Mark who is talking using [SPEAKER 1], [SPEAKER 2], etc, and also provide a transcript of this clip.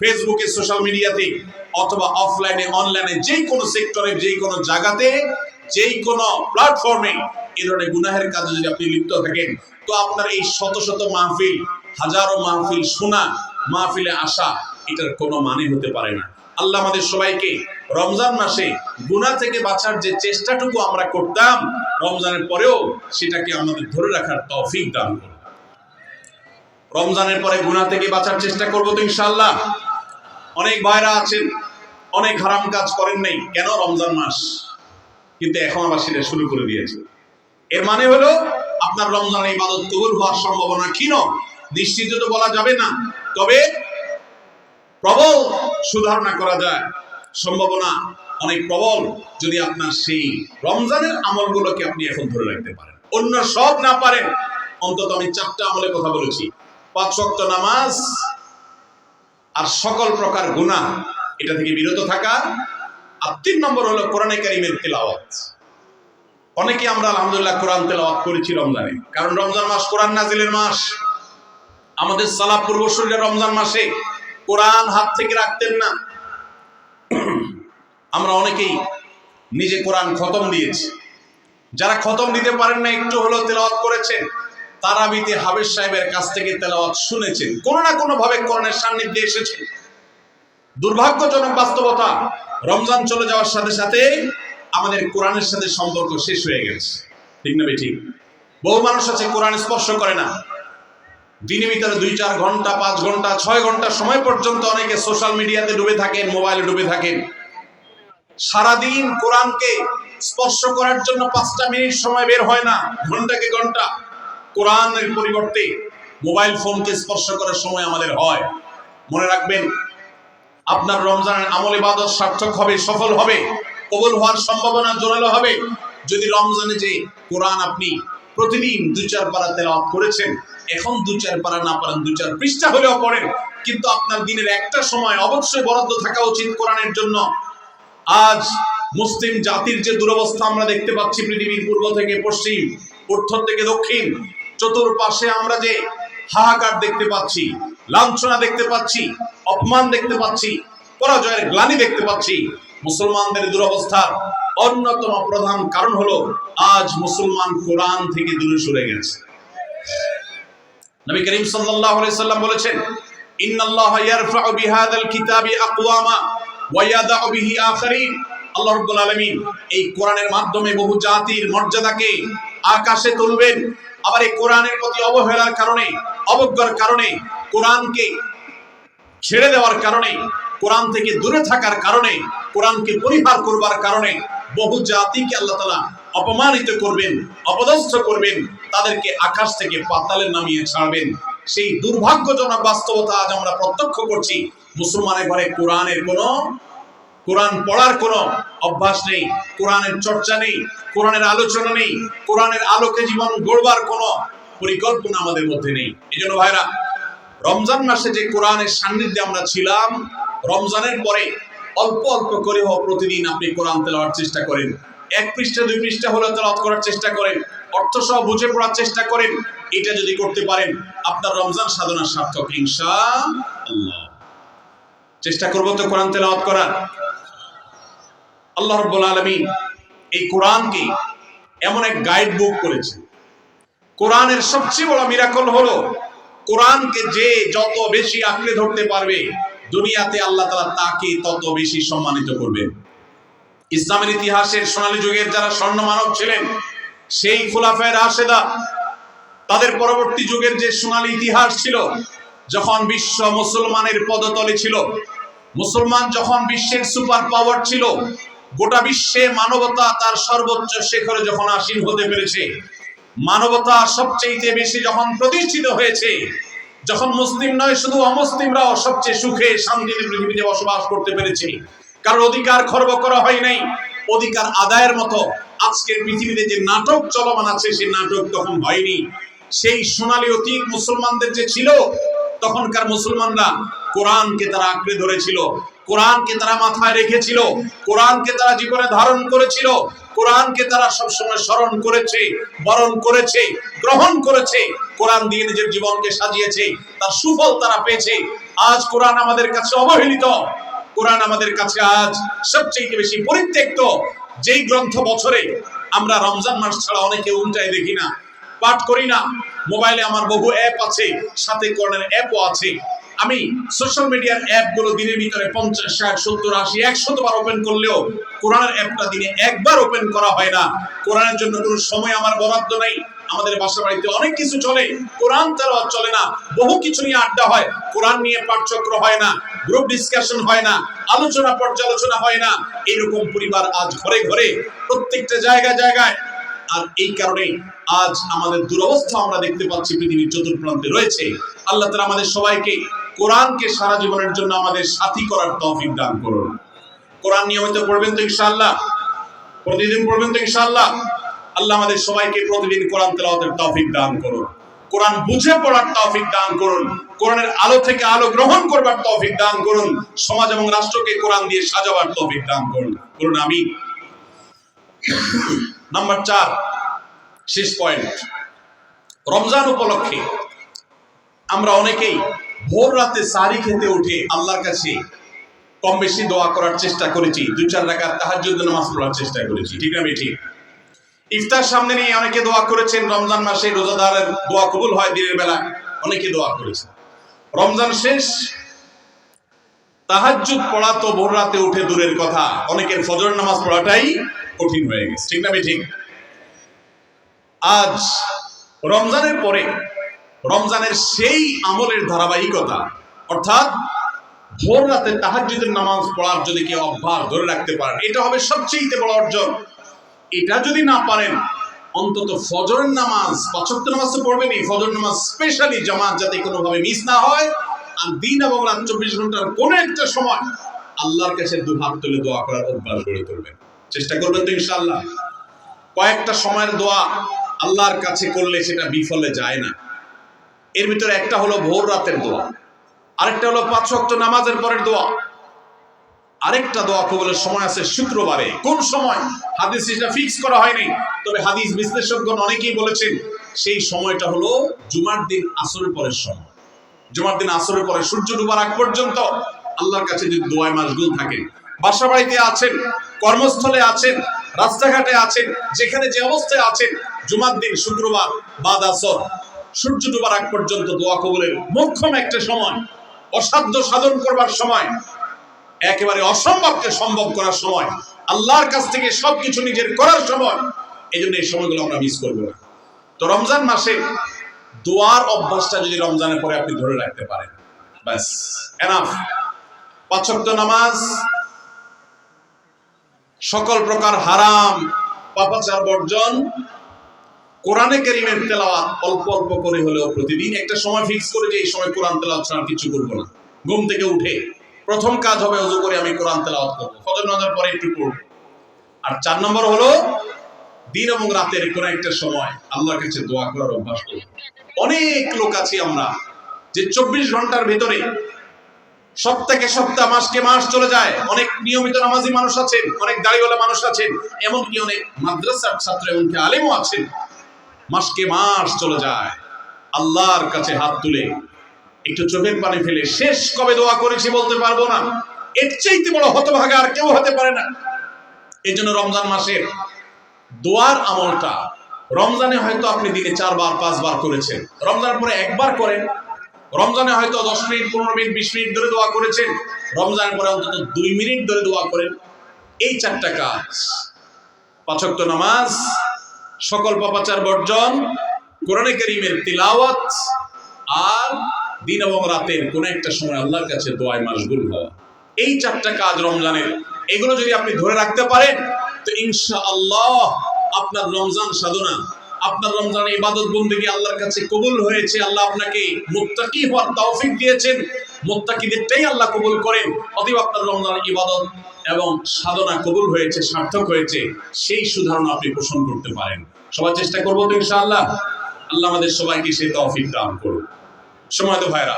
[SPEAKER 1] ফেসবুকে সোশ্যাল মিডিয়াতে অথবা অফলাইনে অনলাইনে যে কোনো সেক্টরে যে কোনো জায়গাতে, যেই কোনো প্ল্যাটফর্মে এই ধরনের গুনাহের কাজে যদি আপনি লিপ্ত থাকেন, তো আপনার এই শত শত মাহফিল, হাজারো মাহফিল শোনা, মাহফিলে আসা, এটার কোনো মানে হতে পারে না। আল্লাহ আমাদের সবাইকে রমজান মাসে গুনাহ থেকে বাঁচার যে চেষ্টাটুকু আমরা করতাম, রমজানের পরেও সেটাকে আমাদের ধরে রাখার তৌফিক দান রমজানের পরে গুনাহ থেকে বাঁচার চেষ্টা করব তো ইনশাআল্লাহ। অনেক ভাইরা আছেন, অনেক হারাম কাজ করেন নাই। কেন? রমজান মাস। কিন্তু এখন আবার সেটা শুরু করে দিয়েছে। এর মানে হলো, আপনার রমজানের ইবাদত কবুল হওয়ার সম্ভাবনা ক্ষীণ। নিশ্চিত তো বলা যাবে না। তবে প্রবল সুধারণা করা যায়। সম্ভাবনা অনেক প্রবল যদি আপনার সেই রমজানের আমলগুলোকে আপনি এখন ধরে রাখতে পারেন। অন্য সব না পারেন অন্তত আমি চারটা আমলের কথা বলেছি। পাঁচ ওয়াক্ত নামাজ আর সকল প্রকার গুনাহ এটা থেকে বিরত থাকা। আর তিন নম্বর হলো কোরআনে কারিমের তেলাওয়াত। অনেকে আমরা আলহামদুলিল্লাহ কোরআন তেলাওয়াত করেছি রমজানে। কারণ রমজান মাস কোরআন নাজিলের মাস। আমাদের সালাফ পূর্বসূরীরা রমজান মাসে। কোরআন হাত থেকে রাখতেন না। আমরা অনেকেই নিজে কোরআন খতম দিয়েছি। যারা খতম দিতে পারেন না, একটু হলো তেলাওয়াত করেছেন। তারাবিতে হাবেজ সাহেবের কাছ থেকে তেলাওয়াত শুনেছেন। কোনো না কোনো ভাবে কোরআনের সান্নিধ্যে এসেছেন। দুর্ভাগ্যজনক বাস্তবতা, রমজান চলে যাওয়ার সাথে সাথে আমাদের কোরআনের সাথে সম্পর্ক শেষ হয়ে গেছে। ঠিক না ঠিক বহু মানুষ আছে, কোরআন স্পর্শ করে না। দিনের ভিতরে দুই চার ঘণ্টা, পাঁচ ঘণ্টা, ছয় ঘণ্টা সময় পর্যন্ত অনেকে সোশ্যাল মিডিয়াতে ডুবে থাকেন, মোবাইলে ডুবে থাকেন। সারাদিন কোরআনকে স্পর্শ করার জন্য পাঁচটা মিনিট সময় বের হয় না, ঘন্টাকে ঘণ্টা। কোরআনের পরিবর্তে মোবাইল ফোনকে স্পর্শ করার সময় আমাদের হয়। মনে রাখবেন, আপনার রমজানের আমল ইবাদত সার্থক হবে, সফল হবে, কবুল হওয়ার সম্ভাবনা জোরালো হবে। যদি রমজানে যে কোরআন আপনি প্রতিদিন দুই চার পারা তেলাওয়াত করেছেন, এখন দু চার পারা না পারেন দু চার পৃষ্ঠা হলেও পড়েন, কিন্তু আপনার দিনের একটা সময় অবশ্যই বরাদ্দ থাকা উচিত কোরআনের জন্য। আজ মুসলিম জাতির যে দুরবস্থা আমরা দেখতে পাচ্ছি পৃথিবীর পূর্ব থেকে পশ্চিম, উত্তর থেকে দক্ষিণ চতুর্পাশে আমরা যে হাহাকার দেখতে পাচ্ছি, লাঞ্ছনা দেখতে পাচ্ছি, অপমান দেখতে পাচ্ছি, পরাজয়ের গ্লানি দেখতে পাচ্ছি, মুসলমানদের দুরবস্থার অন্যতম প্রধান কারণ হলো আজ মুসলমান কোরআন থেকে দূরে সরে গেছে। নবী করিম সাল্লাল্লাহু আলাইহি সাল্লাম বলেছেন, ইন্নাল্লাহ ইয়ারফাউ বিহাদাল কিতাবি আকওয়ামা ওয়া ইয়াদাউ বিহি আখারিন। আল্লাহ রাব্বুল আলামিন এই কোরআনের মাধ্যমে বহু জাতির মর্যাদাকে আকাশে তুলবেন আবার এই কোরআনের প্রতি অবহেলার কারণে, অবজ্ঞার কারণে, কোরআনকে ছেড়ে দেওয়ার কারণে, কোরআন থেকে দূরে থাকার কারণে, কোরআনকে পরিহার করবার কারণে বহু জাতিকে আল্লাহ তালা অপমানিত করবেন, অপদস্থ করবেন, তাদেরকে আকাশ থেকে পাতালে নামিয়ে ছাড়বেন। সেই দুর্ভাগ্যজনক বাস্তবতা আজ আমরা প্রত্যক্ষ করছি। মুসলমানের ঘরে কোরআনের কোনো কোরআন পড়ার কোনো অভ্যাস নেই, কোরআনের চর্চা নেই, কোরআনের আলোচনা নেই, কোরআনের আলোকে জীবন গড়বার কোনো পরিকল্পনা আমাদের মধ্যে নেই। এই জন্য ভাইরা, রমজান মাসে যে কোরআনের সান্নিধ্যে আমরা ছিলাম, রমজানের পরে অল্প অল্প করে হোক প্রতিদিন আপনি কোরআন তেলাওয়ার চেষ্টা করেন। এক পৃষ্ঠা, দুই পৃষ্ঠা হলে তেলাওয়াত করার চেষ্টা করেন অর্থ সহ বুঝে পড়ার চেষ্টা করেন, এটা যদি করতে পারেন, আপনার রমজান সাধনা সার্থক ইনশা আল্লাহ চেষ্টা করব তো কোরআন তেলাওয়াত করার। আল্লাহ রব্বুল আলমী এই কোরআনকে এমন এক গাইড বুক করেছে কোরআনের সবচেয়ে বড় মিরাকল হলো, কোরআনকে যে যত বেশি আঁকড়ে ধরতে পারবে, দুনিয়াতে আল্লাহ তালা তাকে তত বেশি সম্মানিত করবে ইসলামের ইতিহাসের সোনালী যুগের যারা স্বর্ণ মানব ছিলেন, সেই খুলাফায় রাশেদা, তাদের পরবর্তী যুগের যে সোনালী ইতিহাস ছিল, যখন বিশ্ব মুসলমানের পদতলে ছিল, মুসলমান যখন বিশ্বের সুপার পাওয়ার ছিল গোটা বিশ্বে মানবতা তার সর্বোচ্চ শিখরে যখন আসীন হতে পেরেছে, মানবতা সবচেয়ে বেশি যখন প্রতিষ্ঠিত হয়েছে, যখন মুসলিম নয়, শুধু অমুসলিমরাও সবচেয়ে সুখে শান্তিতে পৃথিবীতে বসবাস করতে পেরেছে। কারণ অধিকার খর্ব করা হয় নাই, অধিকার আদায়ের মতো আজকের পৃথিবীতে যে নাটক চলমান আছে, সেই নাটক তখন হয়নি। সেই সোনালী অতীত মুসলমানদের যে ছিল, তখনকার মুসলমানরা কোরআনকে তারা আঁকড়ে ধরেছিল, কোরআনকে তারা মাথায় রেখেছিল, কোরআনকে তারা জীবনে ধারণ করেছিল, কোরআনকে তারা সবসময় স্মরণ করেছে, বরণ করেছে, গ্রহণ করেছে। কোরআন দিয়ে নিজের জীবনকে সাজিয়েছে, তার সুফল তারা পেয়েছে। আজ কোরআন আমাদের কাছে অবহেলিত। কোরআন আমাদের কাছে আজ সবচেয়ে বেশি পরিত্যক্ত। যেই গ্রন্থ বছরে আমরা রমজান মাস ছাড়া অনেকে উল্টায় দেখি না, পাঠ করি না। মোবাইলে আমার বহু অ্যাপ আছে, সাথে কোরআনের অ্যাপও আছে। আমি সোশ্যাল মিডিয়ার অ্যাপগুলো দিনের ভিতরে পঞ্চাশ, ষাট, সত্তর, আশি, একশত বার ওপেন করলেও কোরআনের অ্যাপটা দিনে একবার ওপেন করা হয় না। কোরআনের জন্য কোনো সময় আমার বরাদ্দ নেই। আমাদের বাসা বাড়িতে অনেক কিছু চলে, কোরআন তেলাওয়াত চলে না। বহু কিছু নিয়ে আড্ডা হয়, কোরআন নিয়ে পাঠচক্র হয় না গ্রুপ ডিসকাশন হয় না, আলোচনা পর্যালোচনা হয় না। এরকম পরিবার আজ ঘরে ঘরে, প্রত্যেকটা জায়গায় জায়গায়। আর এই কারণে আজ আমাদের দুরবস্থা আমরা দেখতে পাচ্ছি পৃথিবীর চতুর্প্রান্তে রয়েছে। আল্লাহ তালা আমাদের সবাইকে কোরআনকে সারা জীবনের জন্য আমাদের সাথী করার তৌফিক দান করুন। কোরআন নিয়মিত পড়বেন তো ইনশাআল্লাহ? প্রতিদিন পড়বেন তো ইনশাআল্লাহ? আল্লাহ আমাদের সবাইকে প্রতিদিন কোরআন তেলাওয়াতের তৌফিক দান করুন। কোরআন বুঝে পড়ার তৌফিক দান করুন। কোরআনের আলো থেকে আলো গ্রহণ করবার তৌফিক দান করুন। সমাজ এবং রাষ্ট্রকে কোরআন দিয়ে সাজাবার তৌফিক দান করুন। করুন আমি। নাম্বার চার, শেষ পয়েন্ট। রমজান উপলক্ষে আমরা অনেকেই ভোর রাতে সারি খেতে উঠে আল্লাহর কাছে কম বেশি দোয়া করার চেষ্টা করেছি। দুই, চার রাকাত তাহাজ্জুদ নামাজ পড়ার চেষ্টা করেছি। ঠিক না ঠিক ইফতার সামনে নিয়ে অনেকে দোয়া করেছেন, রমজান মাসে রোজাদারের দোয়া কবুল হয় দিনের বেলা অনেকে দোয়া করেছেন। রমজান শেষ, তাহাজ্জুদ পড়া তো ভোর রাতে উঠে দূরের কথা। অনেকের ফজর নামাজ পড়াটাই কঠিন হয়ে গেছে। ঠিক না ঠিক আজ রমজানের পরে রমজানের সেই আমলের ধারাবাহিকতা, অর্থাৎ ভোর রাতে তাহাজ্জুদের নামাজ পড়ার যদি কেউ অভ্যাস ধরে রাখতে পারেন, এটা হবে সবচেয়ে বড় অর্জন। এটা যদি না পারেন, অন্তত ফজরের নামাজ, পাঁচক্ত নামাজ তো পড়বেনই ফজর নামাজ স্পেশালি জামাত যাতে কোনোভাবে মিস না হয়। আর দিন এবং রাত চব্বিশ ঘণ্টার কোনো একটা সময় আল্লাহর কাছে দু হাত তুলে দোয়া করার অভ্যাস গড়ে তুলবেন। চেষ্টা করবেন তো ইনশাআল্লাহ। কয়েকটা সময়ের দোয়া আল্লাহর কাছে করলে সেটা বিফলে যায় না। এর ভিতরে একটা হলো ভোর রাতের দোয়া, আরেকটা হলো পাঁচ ওয়াক্ত নামাজের পরের দোয়া। আরেকটা দোয়া কবুলের সময় আছে শুক্রবারে। কোন সময়? হাদিস এটা ফিক্স করা হয়নি। তবে হাদিস বিশ্লেষকগণ অনেকেই বলেছেন, সেই সময়টা হলো জুমার দিন আসরের পরের সময়। জুমার দিন আসরের পরে সূর্য ডুবার আগ পর্যন্ত আল্লাহর কাছে যদি দোয়ায় মাসগুল থাকেন, বাসা বাড়িতে আছেন, কর্মস্থলে আছেন, রাস্তাঘাটে আছেন, যেখানে যে অবস্থায় আছেন, জুমার দিন শুক্রবার বাদ আসর। সূর্য ডুবার আগ পর্যন্ত দোয়া কবুলের মোক্ষম একটা সময়, অসাধ্য সাধন করবার সময়, একেবারে অসম্ভবকে সম্ভব করার সময়, আল্লাহর কাছ থেকে সবকিছু নিজের করার সময় এই জন্য এই সময়গুলো আমরা মিস করব না। তো রমজান মাসে দোয়ার অভ্যাসটা যদি রমজানের পরে আপনি ধরে রাখতে পারেন, ব্যাস এনাফ পাঁচক্ত নামাজ, সকল প্রকার হারাম, পাপাচার বর্জন কোরআনে কেরিমের তেলাওয়াত অল্প অল্প করে হলেও প্রতিদিন একটা সময় ফিক্স করে যে এই সময় কোরআন তেলাওয়াত ছাড়া কিছু করব না। ঘুম থেকে উঠে প্রথম কাজ হবে অজু করে আমি কোরআন তেলাওয়াত করব। ফজর নামাজের পরে একটু পড়ব। আর চার নম্বর হলো দিন এবং রাতের কোনো একটা সময় আল্লাহর কাছে দোয়া করার অভ্যাস করব। অনেক লোক আছি আমরা যে চব্বিশ ঘণ্টার ভিতরে সপ্তাহে সপ্তাহ, মাসকে মাস চলে যায়। অনেক নিয়মিত নামাজি মানুষ আছেন, অনেক দাড়িওয়ালা মানুষ আছেন, এমনকি অনেক মাদ্রাসার ছাত্র, এমনকি আলেমও আছেন। মাসকে মাস চলে যায়। আল্লাহর কাছে হাত তুলে একটু চোখের পানি ফেলে শেষ কবে দোয়া করেছি বলতে পারব না। এর চাইতে বড় হতভাগা আর কেউ হতে পারে না। এই জন্য রমজান মাসের দোয়ার আমলটা রমজানে হয়তো আপনি দিনে চারবার, পাঁচবার করেছেন। রমজানের পরে একবার করেন। রমজানে হয়তো দশ মিনিট, পনেরো মিনিট, বিশ মিনিট ধরে দোয়া করেছেন। রমজানের পরে অন্তত দুই মিনিট ধরে দোয়া করেন। এই চারটা কাজ। পাঁচক্ত নামাজ সকল পাপাচার বর্জন, কোরআনে করিমের তিলাওয়াত, আর দিন এবং রাতের কোন একটা সময় আল্লাহর কাছে দোয়ায় মাসগুল হওয়া। এই চারটা কাজ রমজানের, এগুলো যদি আপনি ধরে রাখতে পারেন, তো ইনশা আল্লাহ আপনার রমজান সাধনা, আপনার রমজান ইবাদত বন্দেগী আল্লাহর কাছে কবুল হয়েছে, আল্লাহ আপনাকে মুত্তাকি হওয়ার তৌফিক দিয়েছেন, মুত্তাকিদেরটাই আল্লাহ কবুল করেন, অতএব আপনার রমজান ইবাদত এবং সাধনা কবুল হয়েছে, সার্থক হয়েছে, সেই সুধারণা আপনি পোষণ করতে পারেন। সবার চেষ্টা করব তো ইনশাআল্লাহ। আল্লাহ আমাদের সবাইকে সে তফিক দান করুন সময় তো ভাইরা